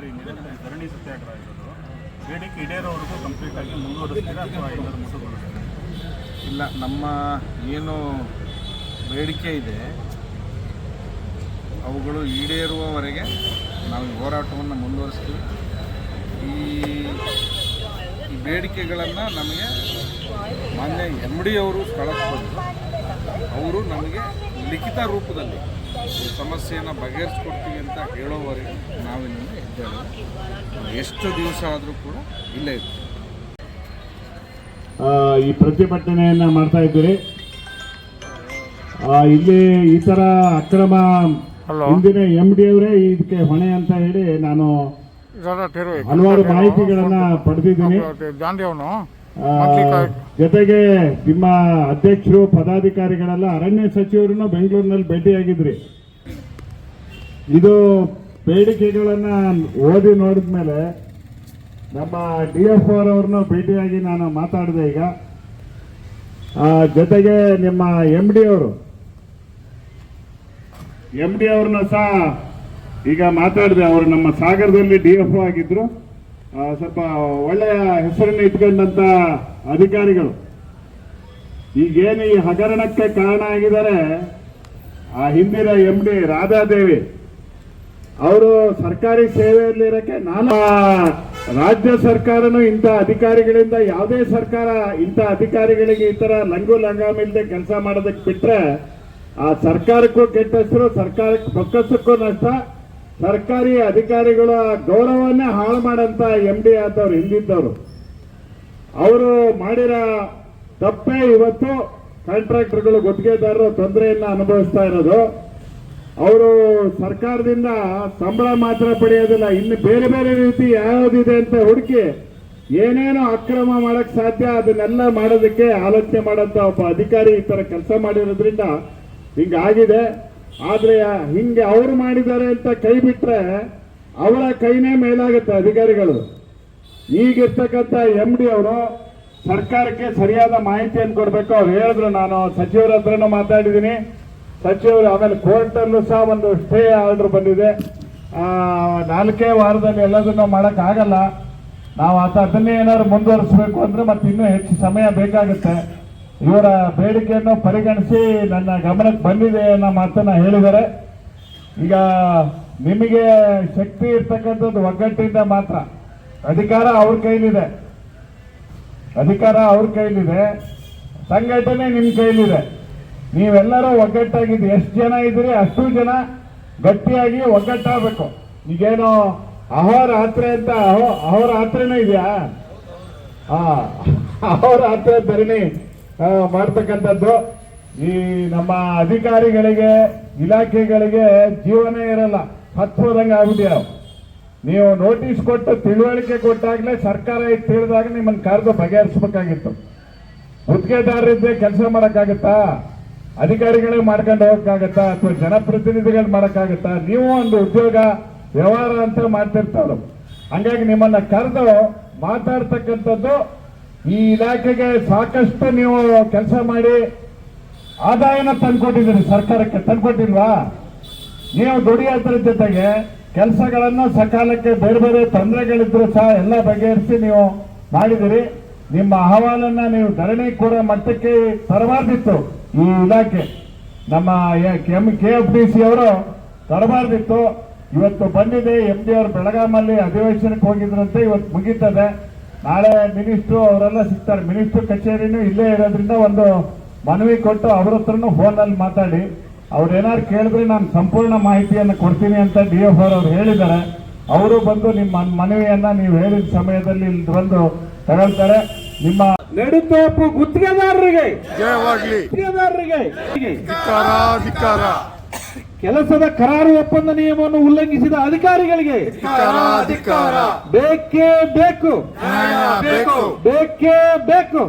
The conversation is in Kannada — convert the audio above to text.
ಸರ್ ಈ ನಿರಂತರ ಧರಣಿ ಸತ್ಯಾಗ್ರಹ ಇರೋದು ಬೇಡಿಕೆ ಈಡೇರೋವರೆಗೂ ಕಂಪ್ಲೀಟ್ ಆಗಿ ಮುಂದುವರಿಸ್ತೀರಾ ಅಥವಾ ಏನಾದ್ರು ಮುಸುಗೊಳಿಸ್ತೀರಾ ಇಲ್ಲ, ನಮ್ಮ ಏನು ಬೇಡಿಕೆ ಇದೆ, ಅವುಗಳು ಈಡೇರುವವರೆಗೆ ನಾವು ಹೋರಾಟವನ್ನು ಮುಂದುವರಿಸ್ತೀವಿ. ಈ ಬೇಡಿಕೆಗಳನ್ನು ನಮಗೆ ಮಾನ್ಯ ಎಂ ಡಿ ಅವರು ಸ್ಥಳಕ್ಕೆ ಅವರು ನಮಗೆ ಲಿಖಿತ ರೂಪದಲ್ಲಿ ಸಮಸ್ಯೆಯನ್ನು ಬಗೆಹರಿಸ್ಕೊಡ್ತೀವಿ ಅಂತ ಹೇಳೋವರೆಗೆ ನಾವಿನಿಂದ ಇದ್ದೇವೆ. ಎಷ್ಟು ದಿವಸ ಆದರೂ ಕೂಡ ಇಲ್ಲೇ ಇತ್ತು ಆ, ಈ ಪ್ರತಿಭಟನೆಯನ್ನು ಮಾಡ್ತಾ ಇದ್ದೀರಿ. ಆ, ಇಲ್ಲಿ ಈ ಥರ ಅಕ್ರಮ ಹಿಂದಿನ ಎಂ ಡಿ ಅವರೇ ಇದಕ್ಕೆ ಹೊಣೆ ಅಂತ ಹೇಳಿ ನಾನು ಹಲವಾರು ಮಾಹಿತಿಗಳನ್ನು ಪಡೆದಿದ್ದೀನಿ. ಜೊತೆಗೆ ನಿಮ್ಮ ಅಧ್ಯಕ್ಷರು ಪದಾಧಿಕಾರಿಗಳೆಲ್ಲ ಅರಣ್ಯ ಸಚಿವರನ್ನು ಬೆಂಗಳೂರಿನಲ್ಲಿ ಭೇಟಿಯಾಗಿದ್ರಿ. ಇದು ಬೇಡಿಕೆಗಳನ್ನ ಓದಿ ನೋಡಿದ ಮೇಲೆ ನಮ್ಮ ಡಿ ಎಫ್ ಅವ್ರನ್ನು ಭೇಟಿಯಾಗಿ ನಾನು ಮಾತಾಡಿದೆ ಈಗ. ಜೊತೆಗೆ ನಿಮ್ಮ ಎಂ ಡಿ ಅವರು. ಎಂ ಡಿ ಅವ್ರನ್ನ ಸಹ ಈಗ ಮಾತಾಡಿದೆ ಅವರು ನಮ್ಮ ಸಾಗರದಲ್ಲಿ ಡಿ ಎಫ್ ಆಗಿದ್ರು. ಸ್ವಲ್ಪ ಒಳ್ಳೆಯ ಹೆಸರನ್ನು ಇಟ್ಕೊಂಡಂತ ಅಧಿಕಾರಿಗಳು. ಈಗೇನು ಈ ಹಗರಣಕ್ಕೆ ಕಾರಣ ಆಗಿದ್ದಾರೆ, ಆ ಹಿಂದಿನ ಎಂ ಡಿ ರಾಧಾದೇವಿ ಅವರು ಸರ್ಕಾರಿ ಸೇವೆಯಲ್ಲಿರಕ್ಕೆ ನಾನು ರಾಜ್ಯ ಸರ್ಕಾರನು ಇಂಥ ಅಧಿಕಾರಿಗಳಿಂದ, ಯಾವುದೇ ಸರ್ಕಾರ ಇಂಥ ಅಧಿಕಾರಿಗಳಿಗೆ ಈ ತರ ಲಂಗು ಲಂಗಾಮಿಲ್ದೆ ಕೆಲಸ ಮಾಡೋದಕ್ಕೆ ಬಿಟ್ಟರೆ ಆ ಸರ್ಕಾರಕ್ಕೂ ಕೆಟ್ಟ ಹೆಸರು, ಸರ್ಕಾರಕ್ಕೆ ಪಕ್ಕಸಕ್ಕೂ ನಷ್ಟ. ಸರ್ಕಾರಿ ಅಧಿಕಾರಿಗಳ ಗೌರವನ್ನೇ ಹಾಳು ಮಾಡಂತ ಎಂ ಡಿ ಆದವ್ರು ಹಿಂದಿದ್ದವರು. ಅವರು ಮಾಡಿರೋ ತಪ್ಪೇ ಇವತ್ತು ಕಾಂಟ್ರಾಕ್ಟರ್ಗಳು ಗುತ್ತಿಗೆದಾರರು ತೊಂದರೆಯನ್ನು ಅನುಭವಿಸ್ತಾ ಇರೋದು. ಅವರು ಸರ್ಕಾರದಿಂದ ಸಂಬಳ ಮಾತ್ರ ಪಡೆಯೋದಿಲ್ಲ, ಇನ್ನು ಬೇರೆ ಬೇರೆ ರೀತಿ ಯಾವುದಿದೆ ಅಂತ ಹುಡುಕಿ ಏನೇನೋ ಅಕ್ರಮ ಮಾಡಕ್ ಸಾಧ್ಯ, ಅದನ್ನೆಲ್ಲ ಮಾಡೋದಕ್ಕೆ ಆಲೋಚನೆ ಮಾಡಂತ ಒಬ್ಬ ಅಧಿಕಾರಿ ಈ ತರ ಕೆಲಸ ಮಾಡಿರೋದ್ರಿಂದ ಹಿಂಗಾಗಿದೆ. ಆದ್ರೆ ಹಿಂಗೆ ಅವ್ರು ಮಾಡಿದ್ದಾರೆ ಅಂತ ಕೈ ಬಿಟ್ರೆ ಅವರ ಕೈನೇ ಮೇಲಾಗುತ್ತೆ ಅಧಿಕಾರಿಗಳು. ಈಗಿರ್ತಕ್ಕಂಥ ಎಂ ಡಿ ಅವರು ಸರ್ಕಾರಕ್ಕೆ ಸರಿಯಾದ ಮಾಹಿತಿಯನ್ನು ಕೊಡಬೇಕು. ಅವ್ರು ಹೇಳಿದ್ರು, ನಾನು ಸಚಿವರ ಹತ್ರನೂ ಮಾತಾಡಿದ್ದೀನಿ. ಸಚಿವರು ಆಮೇಲೆ ಕೋರ್ಟಲ್ಲೂ ಸಹ ಒಂದು ಸ್ಟೇ ಆರ್ಡರ್ ಬಂದಿದೆ. ನಾಲ್ಕೇ ವಾರದಲ್ಲಿ ಎಲ್ಲದನ್ನು ಮಾಡೋಕ್ಕಾಗಲ್ಲ ನಾವು ಅದನ್ನೇ ಏನಾದ್ರು ಮುಂದುವರಿಸಬೇಕು ಅಂದರೆ ಮತ್ತೆ ಇನ್ನೂ ಹೆಚ್ಚು ಸಮಯ ಬೇಕಾಗುತ್ತೆ. ಇವರ ಬೇಡಿಕೆಯನ್ನು ಪರಿಗಣಿಸಿ ನನ್ನ ಗಮನಕ್ಕೆ ಬಂದಿದೆ ಅನ್ನೋ ಮಾತನ್ನ ಹೇಳಿದ್ದಾರೆ. ಈಗ ನಿಮಗೆ ಶಕ್ತಿ ಇರ್ತಕ್ಕಂಥದ್ದು ಒಗ್ಗಟ್ಟಿಂದ ಮಾತ್ರ. ಅಧಿಕಾರ ಅವ್ರ ಕೈಲಿದೆ. ಅಧಿಕಾರ ಅವ್ರ ಕೈಲಿದೆ. ಸಂಘಟನೆ ನಿಮ್ಮ ಕೈಲಿದೆ. ನೀವೆಲ್ಲರೂ ಒಗ್ಗಟ್ಟಾಗಿದ್ದು. ಎಷ್ಟು ಜನ ಇದ್ದೀರಿ? ಅಷ್ಟು ಜನ ಗಟ್ಟಿಯಾಗಿ ಒಗ್ಗಟ್ಟಾಗಬೇಕು. ಈಗೇನು ಅಹೋರಾತ್ರಿ ಅಂತ ಅಹೋ ಅಹೋರಾತ್ರಿನೂ ಇದೆಯಾ? ಹಾ, ಅಹೋರಾತ್ರಿ ಧರಣಿ ಮಾಡ್ತಕ್ಕಂಥದ್ದು ಈ ನಮ್ಮ ಅಧಿಕಾರಿಗಳಿಗೆ, ಇಲಾಖೆಗಳಿಗೆ ಜೀವನ ಇರಲ್ಲ. ಹತ್ತೋದಂಗೆ ಆಗ್ಬಿಟ್ಟಿದೆ ನೀವು ನೋಟಿಸ್ ಕೊಟ್ಟು ತಿಳುವಳಿಕೆ ಕೊಟ್ಟಾಗಲೇ ಸರ್ಕಾರ ಇದು ತಿಳಿದಾಗ ನಿಮ್ಮನ್ನು ಕರೆದು ಬಗೆಹರಿಸಬೇಕಾಗಿತ್ತು. ಗುತ್ತಿಗೆದಾರರಿದ್ದೇ ಕೆಲಸ ಮಾಡೋಕ್ಕಾಗತ್ತಾ? ಅಧಿಕಾರಿಗಳೇ ಮಾಡ್ಕೊಂಡು ಹೋಗಕ್ಕಾಗತ್ತಾ? ಅಥವಾ ಜನಪ್ರತಿನಿಧಿಗಳು ಮಾಡೋಕ್ಕಾಗತ್ತಾ? ನೀವು ಒಂದು ಉದ್ಯೋಗ, ವ್ಯವಹಾರ ಅಂತ ಮಾಡ್ತಿರ್ತಾರೆ ಹಂಗಾಗಿ ನಿಮ್ಮನ್ನ ಕರೆದು ಮಾತಾಡ್ತಕ್ಕಂಥದ್ದು ಈ ಇಲಾಖೆಗೆ ಸಾಕಷ್ಟು ನೀವು ಕೆಲಸ ಮಾಡಿ ಆದಾಯನ ತಂದ್ಕೊಟ್ಟಿದ್ದೀರಿ, ಸರ್ಕಾರಕ್ಕೆ ತಂದ್ಕೊಟ್ಟಿಲ್ವಾ? ನೀವು ದುಡಿಯೋದ್ರ ಜೊತೆಗೆ ಕೆಲಸಗಳನ್ನು ಸಕಾಲಕ್ಕೆ ಬೇರೆ ಬೇರೆ ತೊಂದರೆಗಳಿದ್ರು ಸಹ ಎಲ್ಲ ಬಗೆಹರಿಸಿ ನೀವು ಮಾಡಿದಿರಿ ನಿಮ್ಮ ಅಹವಾಲನ್ನ ನೀವು ಧರಣಿ ಕೂಡ ಮಟ್ಟಕ್ಕೆ ತರಬಾರ್ದಿತ್ತು ಈ ಇಲಾಖೆ. ನಮ್ಮ ಕೆ ಎಫ್ ಡಿ ಸಿ ಅವರು ತರಬಾರ್ದಿತ್ತು. ಇವತ್ತು ಬಂದಿದೆ, ಎಂ ಡಿ ಅವರು ಬೆಳಗಾಮಲ್ಲಿ ಅಧಿವೇಶನಕ್ಕೆ ಹೋಗಿದ್ರಂತೆ, ಇವತ್ತು ಮುಗೀತದೆ. ನಾಳೆ ಮಿನಿಸ್ಟ್ರು ಅವರೆಲ್ಲ ಸಿಗ್ತಾರೆ. ಮಿನಿಸ್ಟ್ರು ಕಚೇರಿನೂ ಇಲ್ಲೇ ಇರೋದ್ರಿಂದ ಒಂದು ಮನವಿ ಕೊಟ್ಟು ಅವ್ರ ಹತ್ರನೂ ಫೋನಲ್ಲಿ ಮಾತಾಡಿ. ಅವ್ರು ಏನಾದ್ರು ಕೇಳಿದ್ರೆ ನಾನು ಸಂಪೂರ್ಣ ಮಾಹಿತಿಯನ್ನು ಕೊಡ್ತೀನಿ ಅಂತ ಡಿ ಎಫ್ ಅವ್ರು ಹೇಳಿದ್ದಾರೆ. ಅವರು ಬಂದು ನಿಮ್ಮ ಮನವಿಯನ್ನ ನೀವು ಹೇಳಿದ ಸಮಯದಲ್ಲಿ ಇಲ್ಲಿ ಬಂದು ತಗೊಳ್ತಾರೆ. ನಿಮ್ಮ ನೆಡುತೋಪು ಗುತ್ತಿಗೆದಾರರಿಗೆ. ಜಯವಾಗ್ಲಿ. ಗುತ್ತಿಗೆದಾರರಿಗೆ. ಧಿಕ್ಕಾರ ಧಿಕ್ಕಾರ ಕೆಲಸದ ಕರಾರು ಒಪ್ಪಂದ ನಿಯಮವನ್ನು ಉಲ್ಲಂಘಿಸಿದ ಅಧಿಕಾರಿಗಳಿಗೆ ಬೇಕೇ ಬೇಕು. ಬೇಕು. ಬೇಕು.